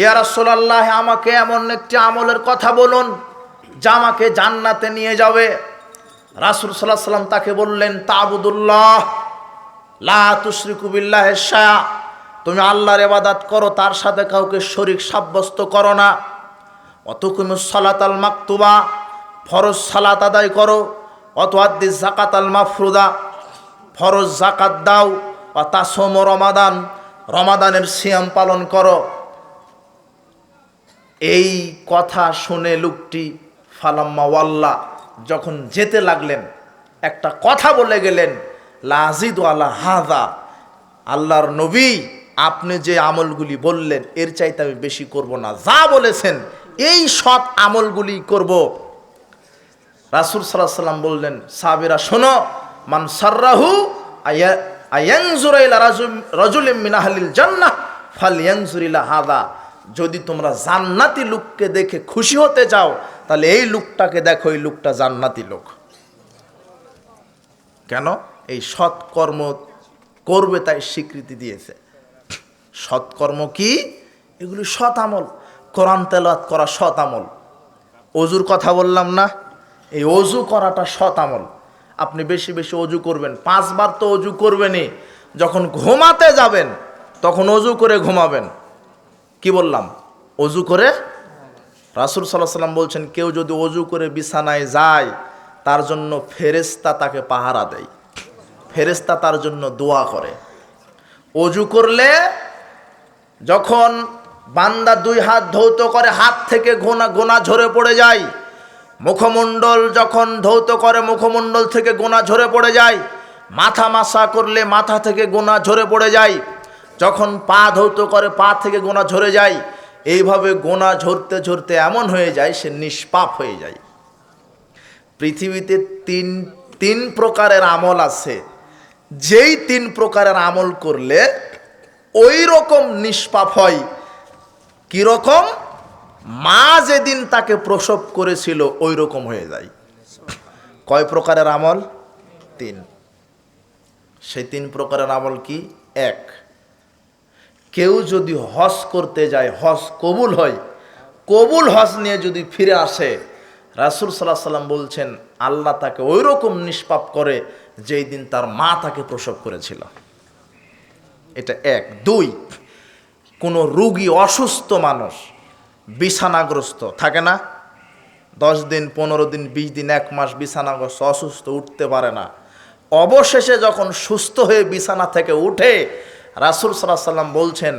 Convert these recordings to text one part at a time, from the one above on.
ইয়া রাসূলুল্লাহ, আমাকে এমন একটি আমলের কথা বলুন, যা আমাকে জান্নাতে নিয়ে যাবে। রাসূল আলাইহি সাল্লাম তাকে বললেন, তাবুদুল্লাহ, লা তুমি আল্লাহর এবাদাত করো, তার সাথে কাউকে শরীক সাব্যস্ত করো না। অতুকুমুস সালাত আল মাকতুবা, ফরজ সালাত আদায় করো। অত আদ্দিস জাকাত আল মাফরুদা, ফরজ জাকাত দাও। ও তাসম রমাদান, রমাদানের সিয়াম পালন করো। এই কথা শুনে লোকটি ফালাম্মা ওয়াল্লা যখন যেতে লাগলেন, একটা কথা বলে গেলেন লাজিদ আল্লাহ হাদা আল্লাহর নবী, আপনি যে আমলগুলি বললেন, এর চাইতে আমি বেশি করব না। যা বলেছেন, এই সৎ আমলগুলি করব। রাসুল সাল্লাহ সাল্লাম বললেন সাবিরা শোনো, মান সার্রাহু আয়াংজুরাইলা রজুলিম মিনাহালিল জান্নাহ ফাল ইয়াংজুরিলা হাদা যদি তোমরা জান্নাতি লোককে দেখে খুশি হতে চাও, তাহলে এই লোকটাকে দেখো, এই লোকটা জান্নাতি লোক। কেন? এই সৎকর্ম করবে তাই স্বীকৃতি দিয়েছে। সৎকর্ম কি? এগুলি সৎ আমল। কোরআন তেলাত করা সৎ আমল। অজুর কথা বললাম না? এই অজু করাটা সৎ আমল। আপনি বেশি বেশি অজু করবেন। পাঁচবার তো অজু করবেনই। যখন ঘুমাতে যাবেন, তখন অজু করে ঘুমাবেন। কি বললাম? অজু করে? রাসুল সাল্লাহ সাল্লাম বলছেন, কেউ যদি অজু করে বিছানায় যায়, তার জন্য ফেরেস্তা তাকে পাহারা দেয়। ফেরেস্তা তার জন্য দোয়া করে। অজু করলে যখন বান্দা দুই হাত ধৌত করে, হাত থেকে গোনা গোনা ঝরে পড়ে যায়। মুখমণ্ডল যখন ধৌত করে, মুখমণ্ডল থেকে গোনা ঝরে পড়ে যায়। মাথা মাসা করলে মাথা থেকে গোনা ঝরে পড়ে যায়। যখন পা ধৌত করে, পা থেকে গোনা ঝরে যায়, এইভাবে গোনা ঝরতে ঝরতে এমন হয়ে যায়, সে নিষ্পাপ হয়ে যায়। পৃথিবীতে তিন তিন প্রকারের আমল আছে। যেই তিন প্রকারের আমল করলে ওই রকম নিষ্পাপ হয়। কীরকম মা যেদিন তাকে প্রসব করেছিল, ওই রকম হয়ে যায়। কয় প্রকারের আমল? তিন। সেই তিন প্রকারের আমল কি? এক। কেউ যদি হজ করতে যায়, হজ কবুল হয়, কবুল হজ নিয়ে যদি ফিরে আসে, রাসুল সাল্লাহ সাল্লাম বলছেন, আল্লাহ তাকে ওই রকম নিষ্পাপ করে যেই দিন তার মা তাকে প্রসব করেছিল। এটা এক। দুই, কোনো রুগী অসুস্থ মানুষ, বিছানাগ্রস্ত, থাকে না? দশ দিন, পনেরো দিন, বিশ দিন, এক মাস বিছানাগ্রস্ত, অসুস্থ, উঠতে পারে না। অবশেষে যখন সুস্থ হয়ে বিছানা থেকে উঠে রাসুল সাল্লাহ সাল্লাম বলছেন,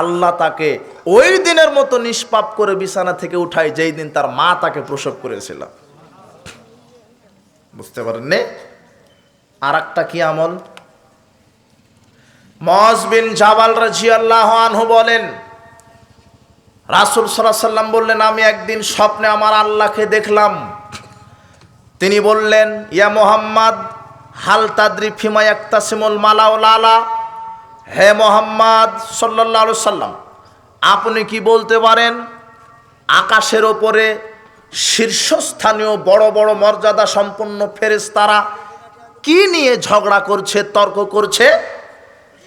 আল্লাহ তাকে ওই দিনের মতো নিষ্পাপ করে বিছানা থেকে উঠায় যেই দিন তার মা তাকে প্রসব করেছিল। বুঝতে পারেননি? আর একটা কি আমল? মজ বিন জাবাল রাজি আল্লাহ আনহু বলেন, রাসুল সাল্লাহ সাল্লাম বললেন, আমি একদিন স্বপ্নে আমার আল্লাহকে দেখলাম। তিনি বললেন, ইয়া মোহাম্মদ, হাল তাদ্রি ফিমা একতাসিমুল মালাও লালা হে মোহাম্মদ সাল্লাহ সাল্লাম, আপনি কি বলতে পারেন আকাশের ওপরে শীর্ষস্থানীয় বড় বড় মর্যাদা সম্পন্ন ফেরেশতারা কি নিয়ে ঝগড়া করছে, তর্ক করছে?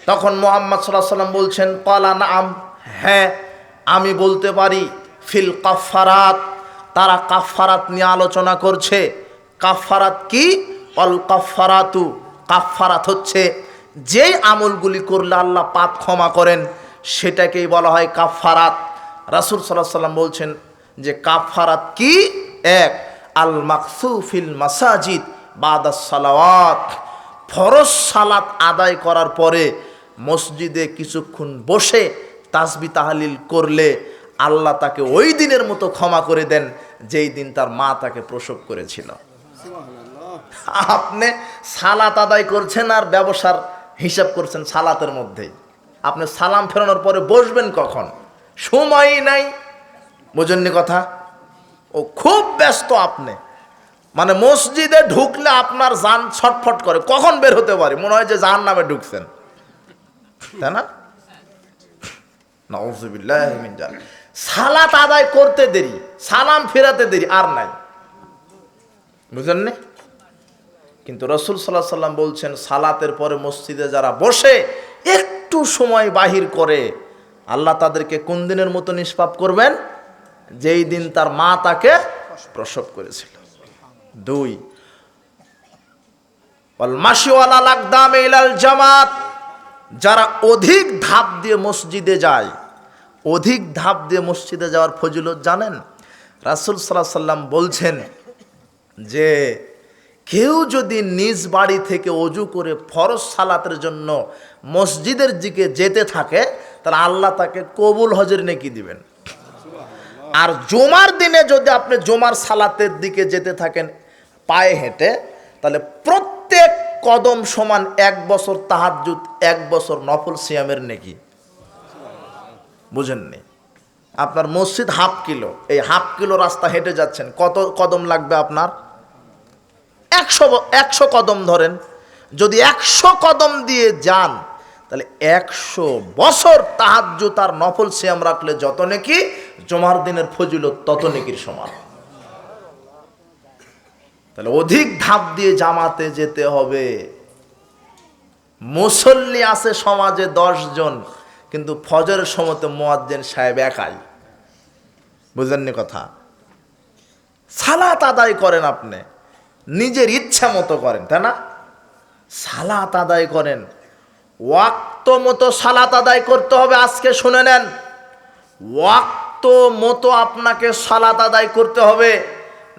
তখন মোহাম্মদ সাল্লাহ সাল্লাম বলছেন কলা নাম হ্যাঁ আমি বলতে পারি, ফিল কাফারাত তারা কাফারাত নিয়ে আলোচনা করছে। কাফারাত কি? অল কাফারাতু কাফারাত হচ্ছে যেই আমলগুলি করলে আল্লাহ পাপ ক্ষমা করেন সেটাকেই বলা হয় কাফারাত রাসুল সাল্লাহ সাল্লাম বলছেন যে কাফারাত কি? এক আল মাকসুফিল মাসাজিদ বাদাস সালাওয়াত। ফরজ সালাত আদায় করার পরে মসজিদে কিছুক্ষণ বসে তাসবি তাহালিল করলে আল্লাহ তাকে ওই দিনের মতো ক্ষমা করে দেন যেই দিন তার মা তাকে প্রসব করেছিল। আপনি সালাত আদায় করছেন আর ব্যবসার হিসাব করছেন সালাতের মধ্যেই আপনি সালাম ফেরানোর পরে বসবেন কখন? সময়ই নাই। বোঝেননি কথা? ও খুব ব্যস্ত আপনি। মানে মসজিদে ঢুকলে আপনার যান ছটফট করে। কখন বের হতে পারে? মনে হয় যে জাহান নামে ঢুকছেন। তাই না? সালাত আদায় করতে দেরি, সালাম ফেরাতে দেরি, আর নাই। বুঝলেন নি? কিন্তু রসুল সাল্লাহ সাল্লাম বলছেন, সালাতের পরে মসজিদে যারা বসে, একটু সময় বাহির করে, আল্লাহ তাদেরকে কোন দিনের মতো নিষ্পাপ করবেন? যেই দিন তার মা তাকে প্রসব করেছিল। দুই জামাত, যারা অধিক ধাপ দিয়ে মসজিদে যায়, অধিক ধাপ দিয়ে মসজিদে যাওয়ার ফজিলত জানেন? রাসুল সাল্লাহ সাল্লাম বলছেন যে কেউ যদি নিজ বাড়ি থেকে অজু করে ফরজ সালাতের জন্য মসজিদের দিকে যেতে থাকে, তাহলে আল্লাহ তাকে কবুল হজের নেকি দিবেন। আর জুমার দিনে যদি আপনি জুমার সালাতের দিকে যেতে থাকেন, পায়ে হেঁটে, তাহলে প্রত্যেক কদম সমান এক বছর তাহাজুদ এক বছর নফল সিয়ামের নেকি। বুঝেননি? আপনার মসজিদ হাফ কিলো, এই হাফ কিলো রাস্তা হেঁটে যাচ্ছেন, কত কদম লাগবে আপনার? একশো একশো কদম ধরেন। যদি একশো কদম দিয়ে যান, তাহলে একশো বছর তাহাজ্জু তার নফল সিয়াম রাখলে যত নাকি, জমার দিনের ফজিলত তত নেকির সমান। তাহলে অধিক ধাপ দিয়ে জামাতে যেতে হবে। মুসল্লি আছে সমাজে জন, কিন্তু ফজরের সময়তে মোয়াজ্জেন সাহেব একাই। বুঝলেননি কথা? সালাত আদায় করেন আপনি। নিজের ইচ্ছা মতো করেন, তাই না? সালাত আদায় করেন। ওয়াক্ত মতো সালাত আদায় করতে হবে, আজকে শুনে নেন। ওয়াক্ত মতো আপনাকে সালাত আদায় করতে হবে।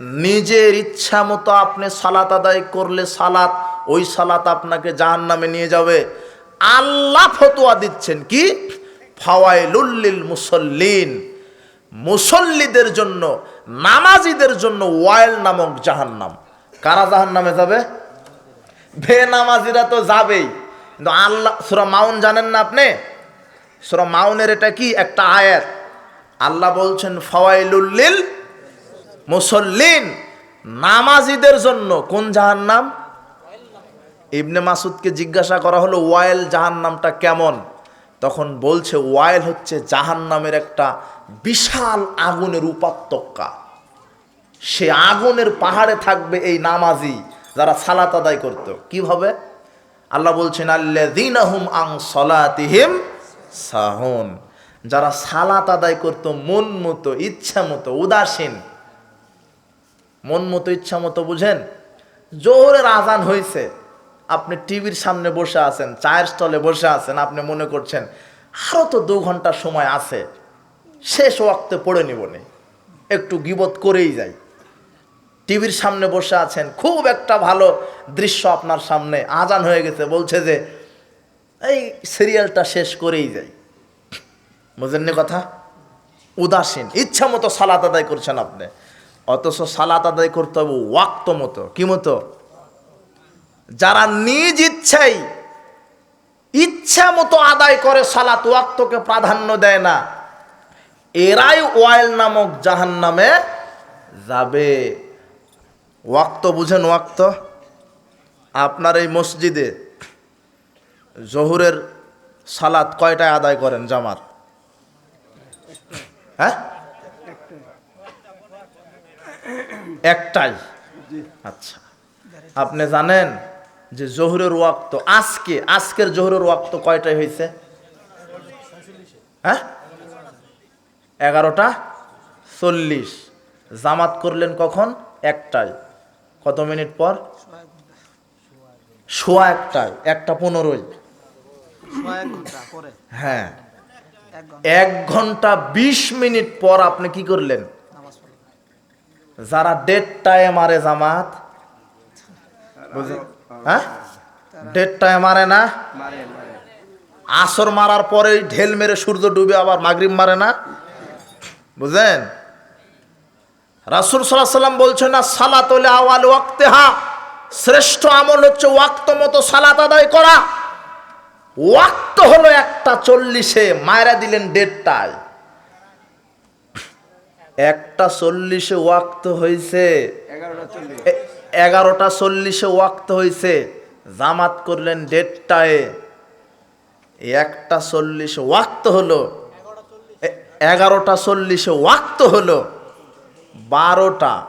নিজের ইচ্ছা মতো আপনি সালাত আদায় করলে সালাত, ওই সালাত আপনাকে জাহান নামে নিয়ে যাবে। আল্লাহ ফতোয়া দিচ্ছেন কি? ফাওয়াইলুল্লিল মুসল্লিন। মুসল্লিদের জন্য, নামাজিদের জন্য ওয়াইল নামক জাহান্নাম। কারা জাহান নামে যাবে? বে নামাজিরা তো যাবেই। কিন্তু আল্লাহ, সুরা মাউন জানেন না আপনি? সুরা মাউনের এটা কি? একটা আয়াত। আল্লাহ বলছেন ফওয়াইলুল্লিল মুসল্লিন। নামাজিদের জন্য কোন জাহান্নাম? ইবনে মাসুদকে জিজ্ঞাসা করা হলো, ওয়াইল জাহান্নামটা কেমন? তখন বলছে, ওয়াইল হচ্ছে জাহান্নামের একটা বিশাল আগুনের উপাত্যক্কা সে আগুনের পাহাড়ে থাকবে এই নামাজি যারা সালাত আদায় করতো। কীভাবে? আল্লাহ বলছেন আল্লাহুম আং সলাতিহিম সাহন। যারা সালাত আদায় করতো, মন মতো, ইচ্ছা মতো, উদাসীন। মন মতো, ইচ্ছা মতো বুঝেন? জোহরের আজান হয়েছে আপনি টিভির সামনে বসে আছেন, চায়ের স্টলে বসে আছেন, আপনি মনে করছেন আরও তো দু ঘণ্টা সময় আছে, শেষ ওয়াক্তে পড়ে নিবনে একটু গিবত করেই যাই। টিভির সামনে বসে আছেন। খুব একটা ভালো দৃশ্য আপনার সামনে। আজান হয়ে গেছে, বলছে যে, এই সিরিয়ালটা শেষ করেই যাই। বুঝেননি কথা? উদাসীন। ইচ্ছা মতো সালাত আদায় করছেন আপনি। অথচ সালাত আদায় করতে হবে ওয়াক্ত মতো। কি মতো? যারা নিজ ইচ্ছাই ইচ্ছা মতো আদায় করে, সালাত ওয়াক্তকে প্রাধান্য দেয় না, এরাই ওয়াইল নামক জাহান নামে যাবে। ওয়াক্ত বুঝেন ওয়াক্ত। আপনার এই মসজিদে জহুরের সালাত কয়টায় আদায় করেন জামাত? হ্যাঁ? একটাই। আচ্ছা। আপনি জানেন যে জহুরের ওয়াক্ত আজকে, আজকের জহুরের ওয়াক্ত কয়টায় হয়েছে? হ্যাঁ? এগারোটা চল্লিশ। জামাত করলেন কখন? একটাই। কত মিনিট পর? সোয়া একটায় একটা পনেরোই পরে? হ্যাঁ। এক ঘণ্টা। বিশ মিনিট পর আপনি কি করলেন? যারা দেড়টায় মারে জামাত বুঝে হ্যাঁ? দেড়টায় মারে না? আসর মারার পরেই ঢেল মেরে সূর্য ডুবে আবার মাগরিব মারে না? বুঝলেন রাসুল সাল্লাহ সাল্লাম বলছেন না সালাত আওয়াল ওয়াক্তে হা শ্রেষ্ঠ আমল হচ্ছে ওয়াক্ত মতো সালাত আদায় করা। ওয়াক্ত হলো একটা চল্লিশে মায়েরা দিলেন দেড়টায়। একটা চল্লিশে ওয়াক্ত হয়েছে এগারোটা চল্লিশ। ওয়াক্ত হয়েছে জামাত করলেন দেড়টায়। একটা চল্লিশে ওয়াক্ত হলো এগারোটা চল্লিশে ওয়াক্ত হলো। বারোটা,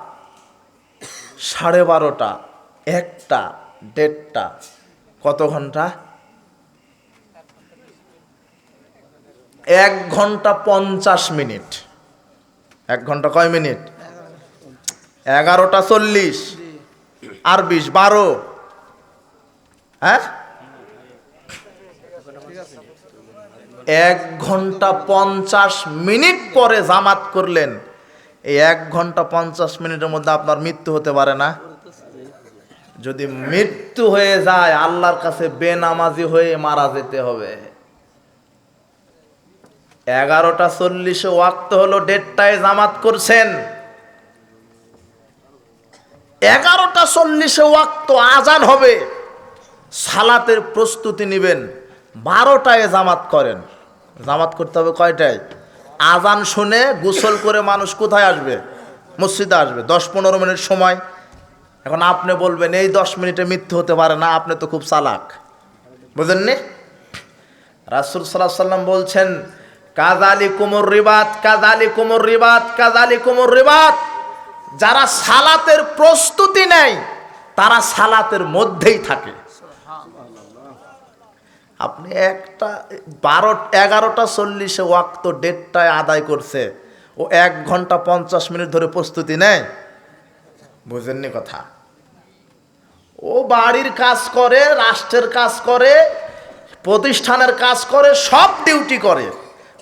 সাড়ে বারোটা, একটা, দেড়টা, কত ঘণ্টা? এক ঘণ্টা পঞ্চাশ মিনিট। এক ঘণ্টা কয় মিনিট? এগারোটা চল্লিশ আর বিশ, বারো। হ্যাঁ? এক ঘণ্টা পঞ্চাশ মিনিট পরে জামাত করলেন। এই এক ঘণ্টা পঞ্চাশ মিনিটের মধ্যে আপনার মৃত্যু হতে পারে না। যদি মৃত্যু হয়ে যায়, আল্লাহর কাছে বেনামাজি হয়ে মারা যেতে হবে। এগারোটা চল্লিশে ওয়াক্ত হলো, দেড়টায় জামাত করছেন। এগারোটা চল্লিশে ওয়াক্ত আজান হবে। সালাতের প্রস্তুতি নেবেন। বারোটায় জামাত করেন। জামাত করতে হবে কয়টায়? আজান শুনে গোসল করে মানুষ কোথায় আসবে? মসজিদে আসবে। দশ পনেরো মিনিট সময়। এখন আপনি বলবেন, এই দশ মিনিটে মৃত্যু হতে পারে না, আপনি তো খুব চালাক। বুঝেননি? রাসুল সাল্লাহ সাল্লাম বলছেন কাজালি কুমর রিবাত কাজালি কুমর রিবাত কাজালি কুমর রিবাত। যারা সালাতের প্রস্তুতি নেয়, তারা সালাতের মধ্যেই থাকে। আপনি একটা, বারো, এগারোটা চল্লিশে ওয়াক্ত ডেটটায় আদায় করছে। ও এক ঘণ্টা পঞ্চাশ মিনিট ধরে প্রস্তুতি নেয়। বুঝেননি কথা? ও বাড়ির কাজ করে, রাষ্ট্রের কাজ করে, প্রতিষ্ঠানের কাজ করে, সব ডিউটি করে।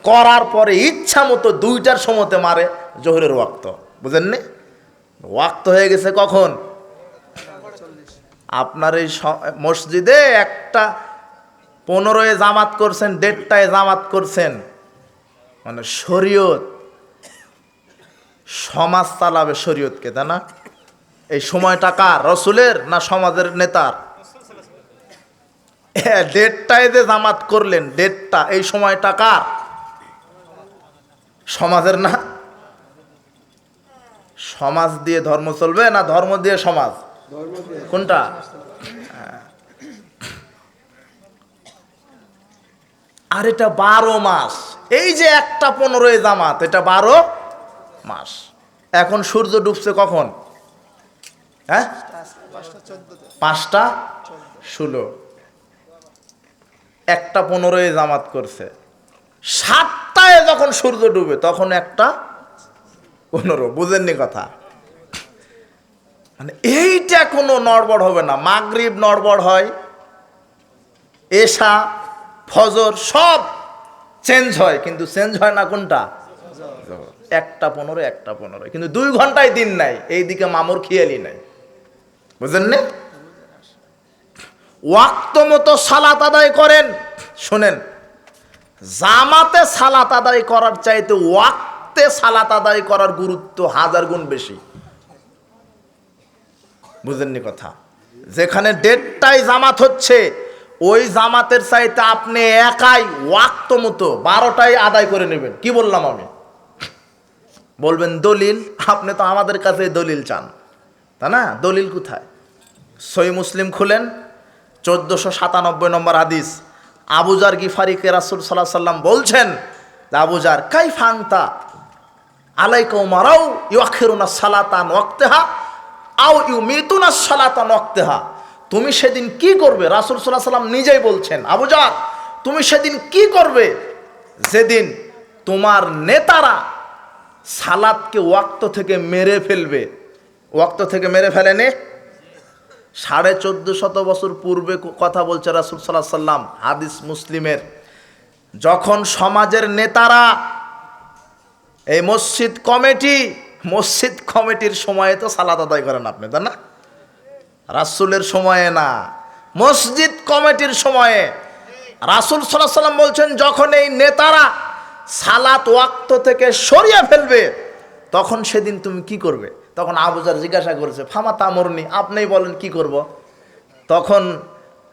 করার পরে ইচ্ছা মতো দুইটার সময়তে মারে জোহরের ওয়াক্ত। বুঝেননি? ওয়াক্ত হয়ে গেছে কখন? আপনার এই মসজিদে একটা পনেরোয় জামাত করছেন দেড়টায় জামাত করছেন। মানে শরীয়ত সমাজ চালাবে শরীয়তকে তাই না? এই সময়টা কার রসুলের না সমাজের নেতার? হ্যাঁ, দেড়টায় যে জামাত করলেন দেড়টা এই সময়টা কার? সমাজের না? সমাজ দিয়ে ধর্ম চলবে না ধর্ম দিয়ে সমাজ? কোনটা? আর এটা বারো মাস। এই যে একটা পনেরোই জামাত, এটা বারো মাস। এখন সূর্য ডুবছে কখন? হ্যাঁ? পাঁচটা ষোলো। একটা পনেরোই জামাত করছে। সাতটায় যখন সূর্য ডুবে, তখন একটা পনেরো। বুঝেননি কথা? মানে এইটা কোনো নড়বড় হবে না। মাগরিব নড়বড় হয়, এশা ফজর সব চেঞ্জ হয়, কিন্তু চেঞ্জ হয় না কোনটা? একটা পনেরো একটা পনেরো। কিন্তু দুই ঘন্টায় দিন নাই, এইদিকে মামুর খেয়ালি নাই। বুঝলেন না? ওয়াক্ত মতো সালাত আদায় করেন, শোনেন, জামাতে সালাত আদায় করার চাইতে ওয়াক্তে সালাত আদায় করার গুরুত্ব হাজার গুণ বেশি। বুঝলেননি কথা? যেখানে দেড়টায় জামাত হচ্ছে ওই জামাতের চাইতে আপনি একাই ওয়াক্ত মতো বারোটাই আদায় করে নেবেন। কি বললাম আমি? বলবেন, দলিল? আপনি তো আমাদের কাছে দলিল চান। তা না? দলিল কোথায়? সই মুসলিম খুলেন, চোদ্দোশো সাতানব্বই নম্বর হাদিস। আবুজার গিফারিকে রাসুল সাল্লাহ সাল্লাম বলছেন আবুজার কাই ফাংতা আলাইকৌ মারাও ইউআখিরুনা সালাতান ওয়াক্তেহা আও ইউ মিতুনা সালাতান ওয়াক্তেহা? তুমি সেদিন কি করবে? রাসুল সাল্লাহ সাল্লাম নিজেই বলছেন আবুজার তুমি সেদিন কি করবে? যেদিন তোমার নেতারা সালাদকে ওয়াক্ত থেকে মেরে ফেলবে। ওয়াক্ত থেকে মেরে ফেলেনি? সাড়ে চোদ্দ শত বছর পূর্বে কথা বলছে রাসুল সাল্লাহ সাল্লাম, হাদিস মুসলিমের। যখন সমাজের নেতারা এই মসজিদ কমিটি, মসজিদ কমিটির সময়ে তো সালাদ আদায় করেন আপনি, তাই না? রাসুলের সময়ে না, মসজিদ কমিটির সময়ে। রাসুল সাল্লাহ সাল্লাম বলছেন, যখন এই নেতারা সালাত ওয়াক্ত থেকে সরিয়ে ফেলবে, তখন সেদিন তুমি কি করবে? তখন আবুজার জিজ্ঞাসা করেছে, ফামা তামরনি, আপনিই বলেন কি করব? তখন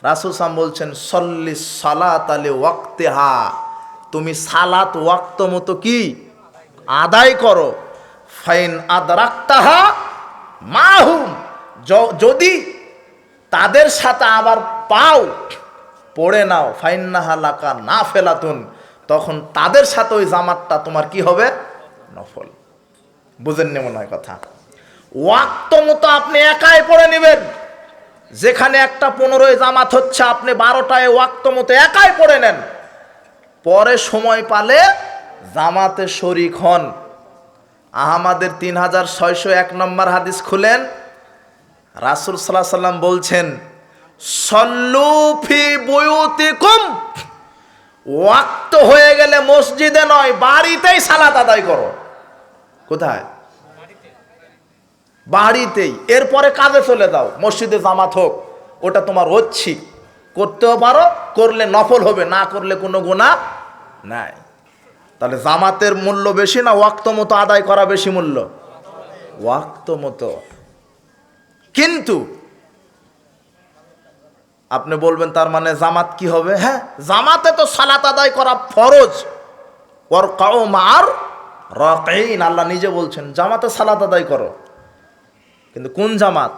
রাসুল সাম বলছেন, সল্লি সালাত আলে ওয়াক্তে হা তুমি সালাত ওয়াক্ত মতো কি আদায় করো? ফাইন আদরাক্তাহা মাহুম। যদি তাদের সাথে আবার পাও, পড়ে নাও, ফাইন্নাহা লাকা না ফেলাতুন তখন তাদের সাথে ওই জামাতটা তোমার কি হবে? নফল। বুঝেননি মনে হয় কথা। ওয়াক্ত মতো আপনি একাই পড়ে নেবেন। যেখানে একটা পনেরোই জামাত হচ্ছে, আপনি বারোটায় ওয়াক্ত মতো একাই পড়ে নেন। পরে সময় পালে জামাতে শরিক হন। আহমাদের তিন হাজার ছয়শো এক নম্বর হাদিস খুলেন রাসুল সাল্লাহ সাল্লাম বলছেন সল্লুফি বয়ুতিকুম। ওয়াক্ত হয়ে গেলে মসজিদে নয়, বাড়িতেই সালাত আদায় করো। কোথায়? বাড়িতেই। এরপরে কাজে চলে যাও, মসজিদে জামাত হোক, ওটা তোমার ঐচ্ছিক। করতেও পারো, করলে নফল হবে, না করলে কোনো গুণা নাই। তাহলে জামাতের মূল্য বেশি না ওয়াক্ত মতো আদায় করা বেশি মূল্য? ওয়াক্ত মতো। কিন্তু আপনি বলবেন তার মানে জামাত কি হবে? হ্যাঁ জামাতে তো সালাত আদায় করা ফরজ। ওর কাউমার রকাইন আল্লাহ নিজে বলছেন, জামাতে সালাত আদায় করো। কিন্তু কোন জামাত?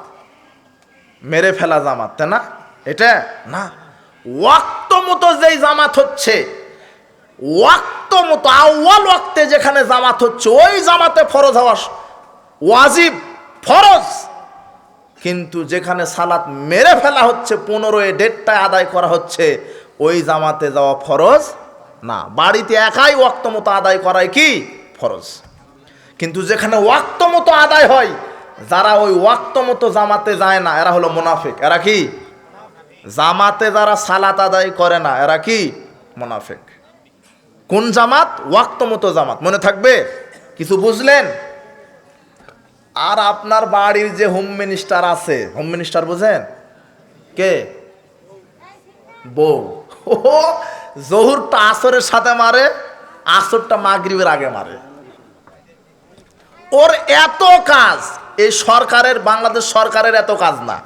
মেরে ফেলা জামাত, তাই না? এটা না। ওয়াক্ত মতো যেই জামাত হচ্ছে, ওয়াক্ত মতো, আউ্য়াল ওয়াক্তে যেখানে জামাত হচ্ছে, ওই জামাতে ফরজ হওয়া ওয়াজিব, ফরজ। কিন্তু যেখানে সালাত মেরে ফেলা হচ্ছে, পনেরোয় ডেটটায় আদায় করা হচ্ছে, ওই জামাতে যাওয়া ফরজ না। বাড়িতে একাই ওয়াক্ত মতো আদায় করায় কি? ফরজ। কিন্তু যেখানে ওয়াক্ত মতো আদায় হয়, যারা ওই ওয়াক্ত মতো জামাতে যায় না, এরা হলো মুনাফিক। এরা কি? জামাতে যারা সালাত আদায় করে না, এরা কি? মুনাফিক। কোন জামাত? ওয়াক্ত মতো জামাত। মনে থাকবে? কিছু বুঝলেন? আর আপনার বাড়ির যে হোম মিনিস্টার আছে হোম মিনিস্টার বুঝেন? কে? বউ। ও জহুরটা আসরের সাথে মারে, আসরটা মাগরিবের আগে মারে। ওর এত কাজ, এই সরকারের, বাংলাদেশ সরকারের এত কাজ না।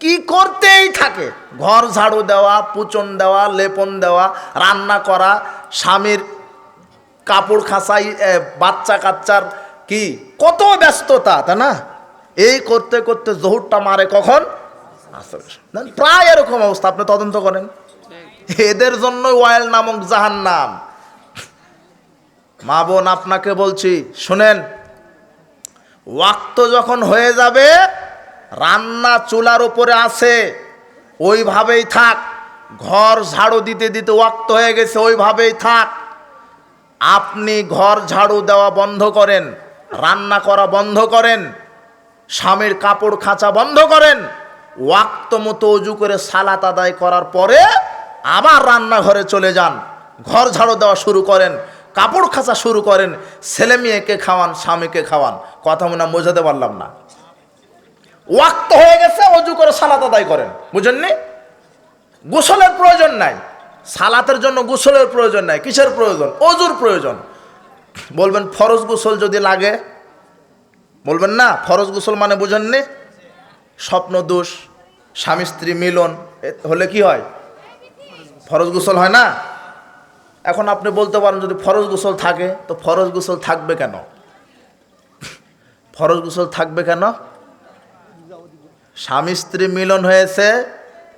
কি করতেই থাকে? ঘর ঝাড়ু দেওয়া, পুচন দেওয়া, লেপন দেওয়া, রান্না করা, স্বামীর কাপড় খাঁচাই বাচ্চা কাচ্চার কি? কত ব্যস্ততা তাই না? এই করতে করতে জহুরটা মারে কখন? প্রায় এরকম অবস্থা, আপনি তদন্ত করেন। এদের জন্য ওয়াইল নামক জাহান নাম মা বোন, আপনাকে বলছি, শুনেন, ওয়াক্ত যখন হয়ে যাবে, রান্না চুলার উপরে আছে, ওইভাবেই থাক। ঘর ঝাড়ু দিতে দিতে ওয়াক্ত হয়ে গেছে, ওইভাবেই থাক। আপনি ঘর ঝাড়ু দেওয়া বন্ধ করেন। রান্না করা বন্ধ করেন, স্বামীর কাপড় খাঁচা বন্ধ করেন, ওয়াক্ত মতো উজু করে সালাত আদায় করার পরে আবার রান্নাঘরে চলে যান, ঘর ঝাড়ু দেওয়া শুরু করেন, কাপড় খাঁচা শুরু করেন, ছেলে মেয়েকে খাওয়ান, স্বামীকে খাওয়ান, কথা মনে বোঝাতে পারলাম না। ওয়াক্ত হয়ে গেছে, অজু করে সালাত আদায় করেন বুঝেননি গোসলের প্রয়োজন নাই, সালাতের জন্য গোসলের প্রয়োজন নাই, কিসের প্রয়োজন? অজুর প্রয়োজন। বলবেন, ফরজ গোসল যদি লাগে, বলবেন না, ফরজ গোসল মানে বুঝেননি? স্বপ্ন দোষ, স্বামী স্ত্রী মিলন হলে কি হয়? ফরজ গোসল হয় না? এখন আপনি বলতে পারেন, যদি ফরজ গোসল থাকে, তো ফরজ গোসল থাকবে কেন? ফরজ গোসল থাকবে কেন? স্বামী স্ত্রী মিলন হয়েছে,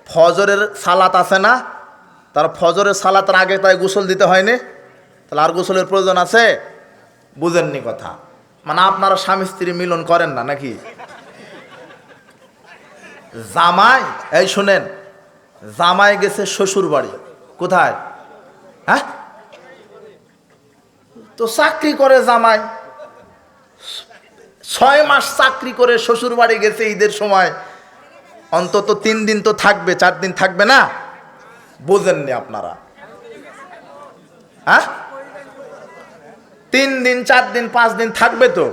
ফজরের সালাত আছে না? তার ফজরের সালাতের আগে তাই গোসল দিতে হয়নি? তাহলে আর গোসলের প্রয়োজন আছে? বুঝেননি কথা। মানে আপনারা স্বামী স্ত্রী মিলন করেন না নাকি? জামাই, এই শুনেন, জামাই গেছে শ্বশুর বাড়ি। কোথায়? হ্যাঁ? তো চাকরি করে জামাই। ছয় মাস চাকরি করে শ্বশুর বাড়ি গেছে ঈদের সময়। অন্তত তিন দিন তো থাকবে, চার দিন থাকবে না? বোঝেননি আপনারা। হ্যাঁ? তিন দিন, চার দিন, পাঁচ দিন থাকবে তো।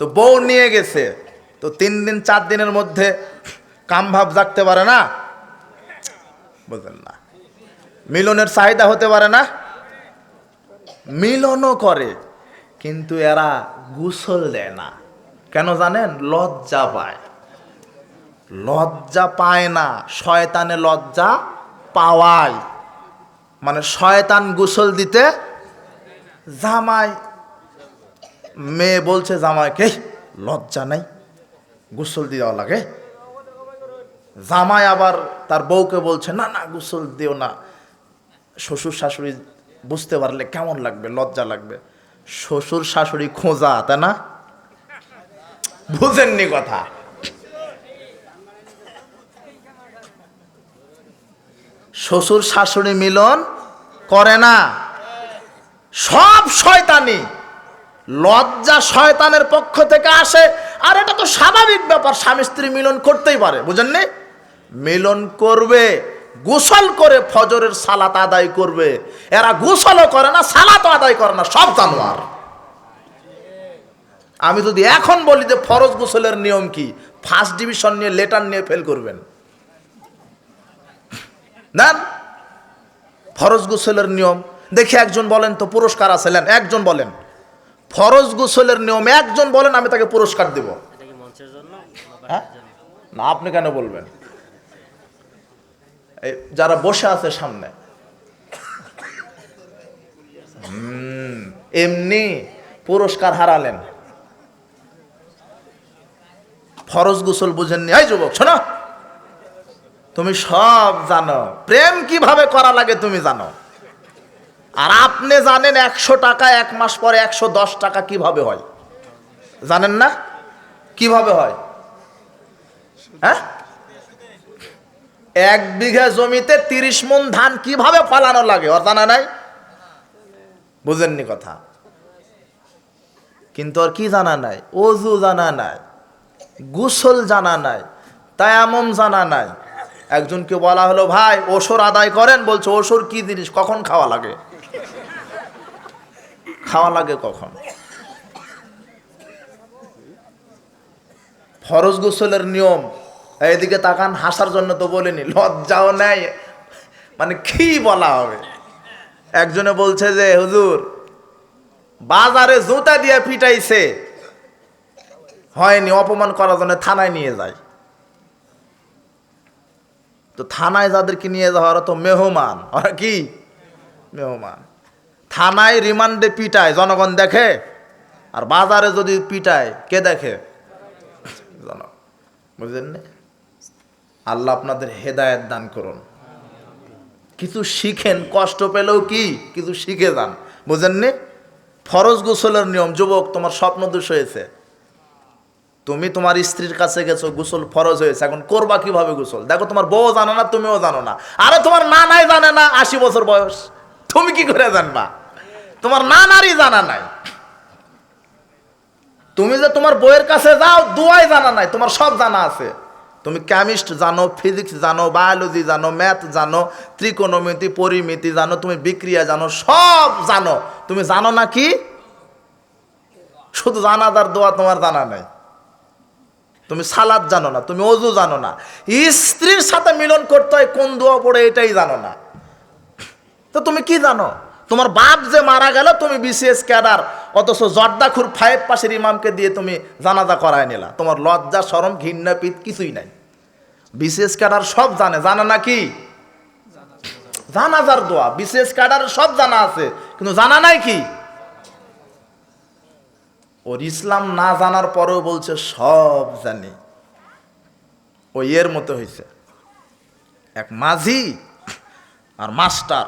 তো বউ নিয়ে গেছে। তো তিন দিন, চার দিনের মধ্যে কামভাব জাগতে পারে না? বুঝলেন না। মিলনের চাহিদা হতে পারে না? মিলনও করে, কিন্তু এরা গোসল দেয় না। কেন জানেন? লজ্জা পায়। লজ্জা পায় না, শয়তানে লজ্জা পাওয়ায়। মানে শয়তান গোসল দিতে জামাই। মেয়ে বলছে, জামাইকে লজ্জা নাই, গোসল দেওয়া লাগে। জামাই আবার তার বউকে বলছে, না না, গোসল দিও না। শ্বশুর শাশুড়ি বুঝতে পারলে কেমন লাগবে, লজ্জা লাগবে। শ্বশুর শাশুড়ি খোঁজা তাই না? বুঝেননি কথা। শ্বশুর শাশুড়ি মিলন করে না। সব শয়তানি। লজ্জা শয়তানের পক্ষ থেকে আসে। আর এটা তো স্বাভাবিক ব্যাপার, স্বামী স্ত্রী মিলন করতেই পারে, বুঝেন বুঝেননি মিলন করবে, গোসল করে ফজরের সালাত আদায় করবে। এরা গোসলও করে না সালাত আদায় করে না, সব জানোয়ার। আমি যদি এখন বলি যে ফরজ গোসলের নিয়ম কি ফার্স্ট ডিভিশন নিয়ে লেটার নিয়ে ফেল করবেন। না ফরজ গোসলের নিয়ম। দেখি একজন বলেন তো পুরস্কার আছেলেন একজন বলেন। ফরজ গোসলের নিয়ম একজন বলেন আমি তাকে পুরস্কার দেব। হ্যাঁ? না আপনি কেন বলবেন? যারা বসে আছে সামনে। এমনি পুরস্কার হারালেন। ফরজ গোসল বুঝেননি। এই যুবক শোনো। তুমি সব জানো। প্রেম কীভাবে করা লাগে তুমি জানো। আর আপনি জানেন একশো টাকা এক মাস পরে একশো দশ টাকা কীভাবে হয়? জানেন না? কীভাবে হয়? হ্যাঁ? এক বিঘা জমিতে তিরিশ মন ধান কীভাবে ফলানো লাগে? ওর জানা নাই? বুঝেননি কথা। কিন্তু আর কি জানা নাই? অজু জানা নাই। গুসল জানা নাই। তায়ামম জানা নাই। একজনকে বলা হলো, ভাই ওসর আদায় করেন। বলছে ওসর কি জিনিস? কখন খাওয়া লাগে? খাওয়া লাগে কখন? ফরজ গোসলের নিয়ম, এইদিকে তাকান, হাসার জন্য তো বলিনি, লজ্জাও নেই। মানে কি বলা হবে? একজনে বলছে যে, হুজুর, বাজারে জুতা দিয়ে পিটাইছে, হয়নি, অপমান করার জন্য থানায় নিয়ে যায়। তো থানায় যাদেরকে নিয়ে যাওয়া, ওরা তো মেহমান। ওরা কি? মেহমান। থানায় রিমান্ডে পিটায়, জনগণ দেখে? আর বাজারে যদি পিটায়, কে দেখে? বুঝলেন না? আল্লাহ আপনাদের হেদায়েত দান করুন। কিছু শিখেন, কষ্ট পেলেও কি? কিছু শিখে যান। বুঝেননি ফরজ গোসলের নিয়ম, যুবক, তোমার স্বপ্ন দোষ হয়েছে। তুমি তোমার স্ত্রীর কাছে গেছো, গোসল ফরজ হয়েছে। এখন করবা কীভাবে গোসল? দেখো, তোমার বউ জানো না, তুমিও জানো না। আরে তোমার নানাই জানে না, আশি বছর বয়স। তুমি কি করে জানবা? তোমার নানারই জানা নাই। তুমি যে তোমার বইয়ের কাছে যাও, দুয়াই জানা নাই, তোমার সব জানা আছে। তুমি কেমিস্ট জানো ফিজিক্স জানো বায়োলজি জানো ম্যাথ জানো ত্রিকোণমিতি পরিমিতি জানো, তুমি বিক্রিয়া জানো, সব জানো। তুমি জানো না কি? শুধু জানাদার দোয়া তোমার জানা নাই। তুমি সালাদ জানো না, তুমি অজু জানো না। স্ত্রীর সাথে মিলন করতে হয়, কোন দোয়া পড়ে এটাই জানো না। তো তুমি কি জানো? তোমার বাপ যে মারা গেল, তুমি বিসিএস ক্যাডার, অথচ জর্দাখুর ফাইভ পাশের ইমামকে দিয়ে তুমি জানাজা করায় নিলা। তোমার লজ্জা সরম ঘৃণা, পিত কিছুই নাই। বিসিএস ক্যাডার সব জানে। জানা না কি? জানাজার দোয়া। বিসিএস ক্যাডার সব জানা আছে। কিন্তু জানা নাই কি? ওর ইসলাম না জানার পরেও বলছে, সব জানি। ও এর মতো হয়েছে এক মাঝি আর মাস্টার।